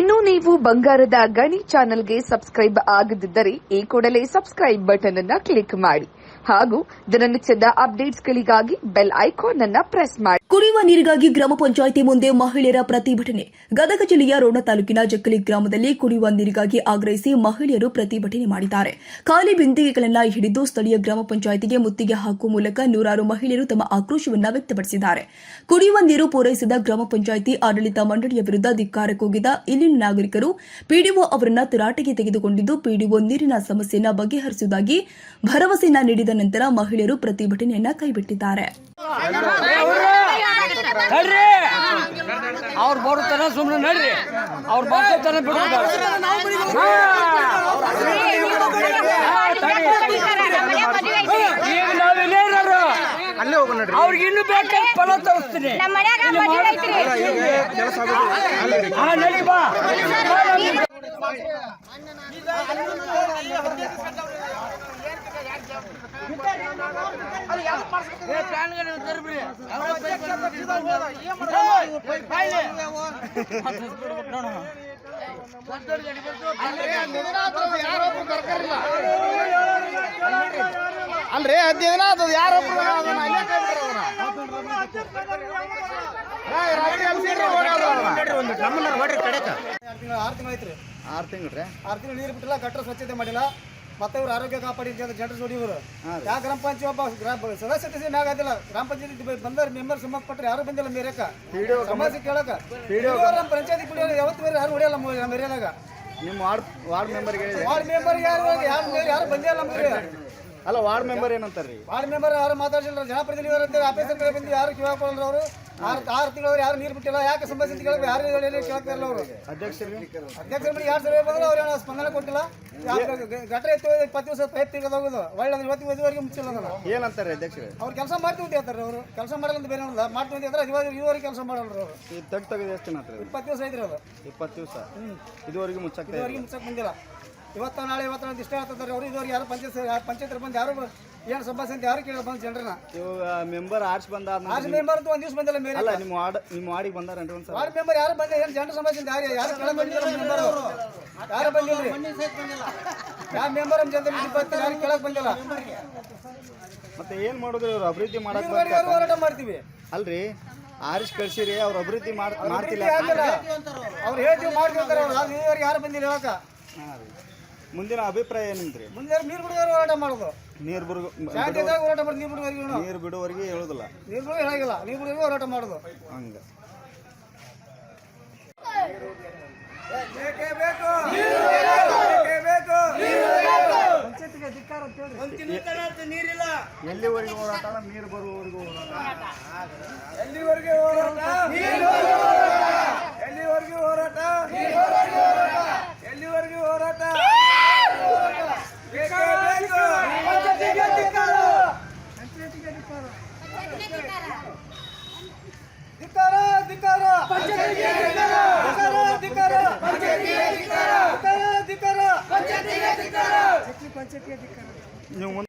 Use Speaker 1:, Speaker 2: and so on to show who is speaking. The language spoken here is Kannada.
Speaker 1: ಇನ್ನು ನೀವು ಬಂಗಾರದ ಗಣಿ ಚಾನೆಲ್ಗೆ ಸಬ್ಸ್ಕ್ರೈಬ್ ಆಗದಿದ್ದರೆ ಈ ಕೂಡಲೇ ಸಬ್ಸ್ಕ್ರೈಬ್ ಬಟನ್ ಅನ್ನ ಕ್ಲಿಕ್ ಮಾಡಿ ಹಾಗೂ ದಿನನಿತ್ಯದ ಅಪ್ಡೇಟ್ಸ್ಗಳಿಗಾಗಿ ಬೆಲ್ ಐಕಾನ್ ಅನ್ನ ಪ್ರೆಸ್ ಮಾಡಿ.
Speaker 2: ಕುಡಿಯುವ ನೀರಿಗಾಗಿ ಗ್ರಾಮ ಪಂಚಾಯಿತಿ ಮುಂದೆ ಮಹಿಳೆಯರ ಪ್ರತಿಭಟನೆ. ಗದಗ ಜಿಲ್ಲೆಯ ರೋಣ ತಾಲೂಕಿನ ಜಕ್ಕಲಿ ಗ್ರಾಮದಲ್ಲಿ ಕುಡಿಯುವ ನೀರಿಗಾಗಿ ಆಗ್ರಹಿಸಿ ಮಹಿಳೆಯರು ಪ್ರತಿಭಟನೆ ಮಾಡಿದ್ದಾರೆ. ಖಾಲಿ ಬಿಂದಿಗೆಗಳನ್ನ ಹಿಡಿದು ಸ್ಥಳೀಯ ಗ್ರಾಮ ಪಂಚಾಯಿತಿಗೆ ಮುತ್ತಿಗೆ ಹಾಕುವ ಮೂಲಕ ನೂರಾರು ಮಹಿಳೆಯರು ತಮ್ಮ ಆಕ್ರೋಶವನ್ನ ವ್ಯಕ್ತಪಡಿಸಿದ್ದಾರೆ. ಕುಡಿಯುವ ನೀರು ಪೂರೈಸಿದ ಗ್ರಾಮ ಪಂಚಾಯಿತಿ ಆಡಳಿತ ಮಂಡಳಿಯ ವಿರುದ್ಧ ಧಿಕ್ಕಾರ ಕೂಗಿದ ಇಲ್ಲಿನ ನಾಗರಿಕರು ಪಿಡಿಒ ಅವರನ್ನ ತರಾಟೆಗೆ ತೆಗೆದುಕೊಂಡಿದ್ದು ಪಿಡಿಒ ನೀರಿನ ಸಮಸ್ಯೆಯನ್ನ ಬಗೆಹರಿಸುವುದಾಗಿ ಭರವಸೆಯನ್ನ ನೀಡಿದ ನಂತರ ಮಹಿಳೆಯರು ಪ್ರತಿಭಟನೆಯನ್ನ ಕೈಬಿಟ್ಟಿದ್ದಾರೆ.
Speaker 3: ನಡ್ರಿ! ಅವ್ರು ಬರುತ್ತಾನ ಸುಮ್ಮನೆ
Speaker 4: ಹೋಗೋಣ ನಡ್ರಿ.
Speaker 3: ಅವ್ರಿಗೆ ಇನ್ನು ಬೇಕಾದ ಫಲ ತೋರಿಸ್ತೀನಿ.
Speaker 5: ನಮ್ಮ ಮನ್ಯಾಗ ಮದುವೆ ಐತ್ರಿ.
Speaker 4: ಕೆಲಸ ಆಗೋದು ಅಲ್ಲೇ
Speaker 3: ಹಾ ನಡಿ ಬಾ.
Speaker 4: ಅಲ್ರಿ ಹದಿನೈದು ಅದು ಯಾರೊಬ್ರು ಅದನ್ನ. ನಮ್ಮನ್ನ ಹೊಡ್ರಿ ಕಡೆಕ
Speaker 6: ಆರು ತಿಂಗಳು
Speaker 4: ರೀ.
Speaker 6: ಆರು ತಿಂಗಳು ನೀರು ಬಿಟ್ಟಿಲ್ಲ ಗಟ್ಟರ ಸ್ವಚ್ಛತೆ ಮಾಡಿಲ್ಲ. ಮತ್ತೆ ಇವ್ರು ಆರೋಗ್ಯ ಕಾಪಾಡಿ ಜನರು ಜೋಡಿ ಇವರು. ಯಾವ ಗ್ರಾಮ ಪಂಚಾಯತ್ ಒಬ್ಬ ಗ್ರಾಮ ಸದಸ್ಯತೆ ಮ್ಯಾಗ ಆದಿಲ್ಲ. ಗ್ರಾಮ ಪಂಚಾಯತ್ ಬಂದವ್ರು ಮೆಂಬರ್ ಸಂಬಂಧಪಟ್ಟರೆ ಯಾರು ಬಂದಿಲ್ಲ ಮೇರೆಕ. ಸಮಸ್ಯೆ ಕೇಳಕ. ನಮ್ಮ ಪಂಚಾಯತಿ ಕುಡಿಯೋರು ಯಾವತ್ತು ಬೇರೆ ಯಾರು ಹೊಡಿಯಲ್ಲ ನಮ್ಮ ನಮ್ಮ ಏರಿಯಾದಾಗ.
Speaker 4: ನಿಮ್ಮ ವಾರ್ಡ್ ವಾರ್ಡ್ ಮೆಂಬರ್ಗೆ
Speaker 6: ವಾರ್ಡ್ ಮೆಂಬರ್ ಯಾರು ಯಾರು ಯಾರು ಬಂದಿಲ್ಲ ನಮಗೆ
Speaker 4: ಅಲ್ಲ ವಾರ್ಡ್ ಮೆಂಬರ್ ಏನಂತಾರ್ರಿ?
Speaker 6: ವಾರ್ಡ್ ಮೆಂಬರ್ ಯಾರು ಮಾತಾಡಿಲ್ಲ ಜನಪ್ರತಿನಿಧಿಗಳು ಅಂತ ಆಫೀಸರ್ ಕಡೆ ಬಂದು ಯಾರು ಕಿವಾಕೊಳ್ಳಲ್ಲ ಅವರು. ಆರು ಆರು ತಿಂಗಳವ್ರು ಯಾರು ನೀರು ಬಿಟ್ಟಿಲ್ಲ ಯಾಕೆ ಸಮಸ್ಯೆ ಅಂತ ಕೇಳಬೇಕು ಯಾರು ಕೇಳ್ತಾ ಇಲ್ಲ ಅವರು.
Speaker 4: ಅಧ್ಯಕ್ಷರು
Speaker 6: ಅಧ್ಯಕ್ಷರ ಮೇಲೆ ಯಾರು ಸರ್ವೆ ಬಂದ್ರೆ ಅವ್ರು ಸ್ಪಂದನೆ ಕೊಟ್ಟಿಲ್ಲ. ಗಟ್ರೆ ಎತ್ತು ಇಪ್ಪತ್ತು ದಿವಸ ಪೈಪ್ ಹೋಗುದು. ಒಳ್ಳೆ ಅಂದ್ರೆ ಇವತ್ತಿಗೆ ಇದುವರೆಗೆ ಮುಚ್ಚಿಲ್ಲ
Speaker 4: ಏನಂತಾರೆ ಅಧ್ಯಕ್ಷರು
Speaker 6: ಅವ್ರು ಕೆಲಸ ಮಾಡ್ತೀವಿ ಅಂತ ಹೇಳ್ತಾರೆ ಅವರು. ಕೆಲಸ ಮಾಡಲ್ಲ ಅಂತ ಬೇರೆ ಇಲ್ಲ ಮಾಡ್ತೀವಿ ಅಂತಾರೆ ಇವಾಗ ಇದುವರೆಗೆ ಕೆಲಸ ಮಾಡಲ್ಲ ಅವರು.
Speaker 4: ಈ ತಗ್ ತೆಗೆದು ಎಷ್ಟು
Speaker 6: ಇಪ್ಪತ್ತು ದಿವಸ ಐತ್ರಿ ಅದು.
Speaker 4: ಇಪ್ಪತ್ತು ದಿವಸ? ಇದುವರೆಗೂ ಮುಚ್ಚಕ್ಕೆ
Speaker 6: ಇದುವರೆಗೆ ಮುಚ್ಚಕ್ಕೆ ಬಂದಿಲ್ಲ. ಇವತ್ತು ನಾಳೆ ಇವತ್ತು ನಾಳೆ ಇಷ್ಟ ಹೇಳ್ತಾರೆ ಅವರು ಇದ್ದವ್ರು ಯಾರು ಪಂಚಾಯತ್ ಪಂಚಾಯತ್ ಬಂದು ಯಾರು ಏನು ಸಭಾಸ್ ಅಂತ ಯಾರು ಕೇಳಿ ಬಂದು ಜನರನ್ನ.
Speaker 4: ಇವಾಗ ಮೆಂಬರ್ ಆರ್ಸ್ ಬಂದ
Speaker 6: ಆರ್ಸ್ ಮೆಂಬರ್ ಅಂತ ಒಂದು ದಿವಸ ಬಂದಿಲ್ಲ ಮೇಲೆ.
Speaker 4: ಅಲ್ಲ ನಿಮ್ಮ ವಾರ್ಡ್ ನಿಮ್ಮ ವಾರ್ಡಿಗೆ ಬಂದಾರೇನ್ರಿ ಒಂದ್ಸಲ?
Speaker 6: ಆರ್ ಮೆಂಬರ್ ಯಾರು ಬಂದ ಏನು ಜನರ ಅಂತ ಯಾರು ಯಾರು ಕೆಳಗೆ ಬಂದಿಲ್ಲ ಮೆಂಬರ್ ಯಾರು ಬಂದಿಲ್ಲ ಯಾವ ಮೆಂಬರ್ ನಮ್ಮ ಜನತೆ ಇಪ್ಪತ್ತು ಯಾರು ಕೆಳಗೆ ಬಂದಿಲ್ಲ.
Speaker 4: ಮತ್ತೆ ಏನು ಮಾಡೋದು ಇವ್ರು ಅಭಿವೃದ್ಧಿ
Speaker 6: ಮಾಡಕ್ಕೆ ಯಾರು ಹೋರಾಟ ಮಾಡ್ತೀವಿ.
Speaker 4: ಅಲ್ರಿ ಆರಿಸ್ ಕಳ್ಸಿರಿ ಅವ್ರು ಅಭಿವೃದ್ಧಿ ಮಾಡ್ ಮಾಡ್ತಿಲ್ಲ.
Speaker 6: ಅವ್ರು. ಹೇಳ್ತೀವಿ ಮಾಡ್ತೀವಿ ಅಂತಾರೆ ಅವ್ರು. ಯಾರು ಬಂದಿಲ್ಲ ಹೇಳಕ್ಕ.
Speaker 4: ಹಾಂ ರೀ. ಮುಂದಿನ ಅಭಿಪ್ರಾಯ ಏನಂತ್ರಿ
Speaker 6: ಮುಂದೆ ನೀರು ಬಿಡುವವರು ಹೋರಾಟ ಮಾಡೋದು.
Speaker 4: ನೀರು ಬಿಡು
Speaker 6: ಶಾಂತಿದಾಗ ಹೋರಾಟ ಮಾಡಿ ನೀರು ಬಿಡುವವರೆಗೆ
Speaker 4: ನೀರು ಬಿಡುವವರೆಗೆ ಹೇಳುದಿಲ್ಲ.
Speaker 6: ನೀರು ಬಿಡುವ ಹೇಳಾಗಿಲ್ಲ. ನೀರು ಬಿಡುವವರೆಗೆ ಹೋರಾಟ ಮಾಡೋದು.
Speaker 4: ಹಂಗ.
Speaker 6: ಬೇಕೇ ಬೇಕು? ಬೇಕೇ ಬೇಕು? ಪಂಚಾಯತಿಗೆ ಧಿಕ್ಕಾರ ಅಂತ ಹೇಳಿ
Speaker 4: ಎಲ್ಲಿವರೆಗೂ ಹೋರಾಟ? ನೀರು ಬರುವವರೆಗೂ ಹೋರಾಟ.
Speaker 6: ಎಲ್ಲಿವರೆಗೆ ಹೋರಾಟ? ಎಲ್ಲಿವರೆಗೂ ಹೋರಾಟ? ಪಂಚಾಯತಿಗೆ ಧಿಕ್ಕಾರ ಧಿಕ್ಕಾರ ಧಿಕ್ಕಾರ ಪಂಚಾಯತಿಗೆ ಧಿಕ್ಕಾರ ಪಂಚಾಯತಿಗೆ ಧಿಕ್ಕಾರ
Speaker 4: ನೀವು ಮುಂದೆ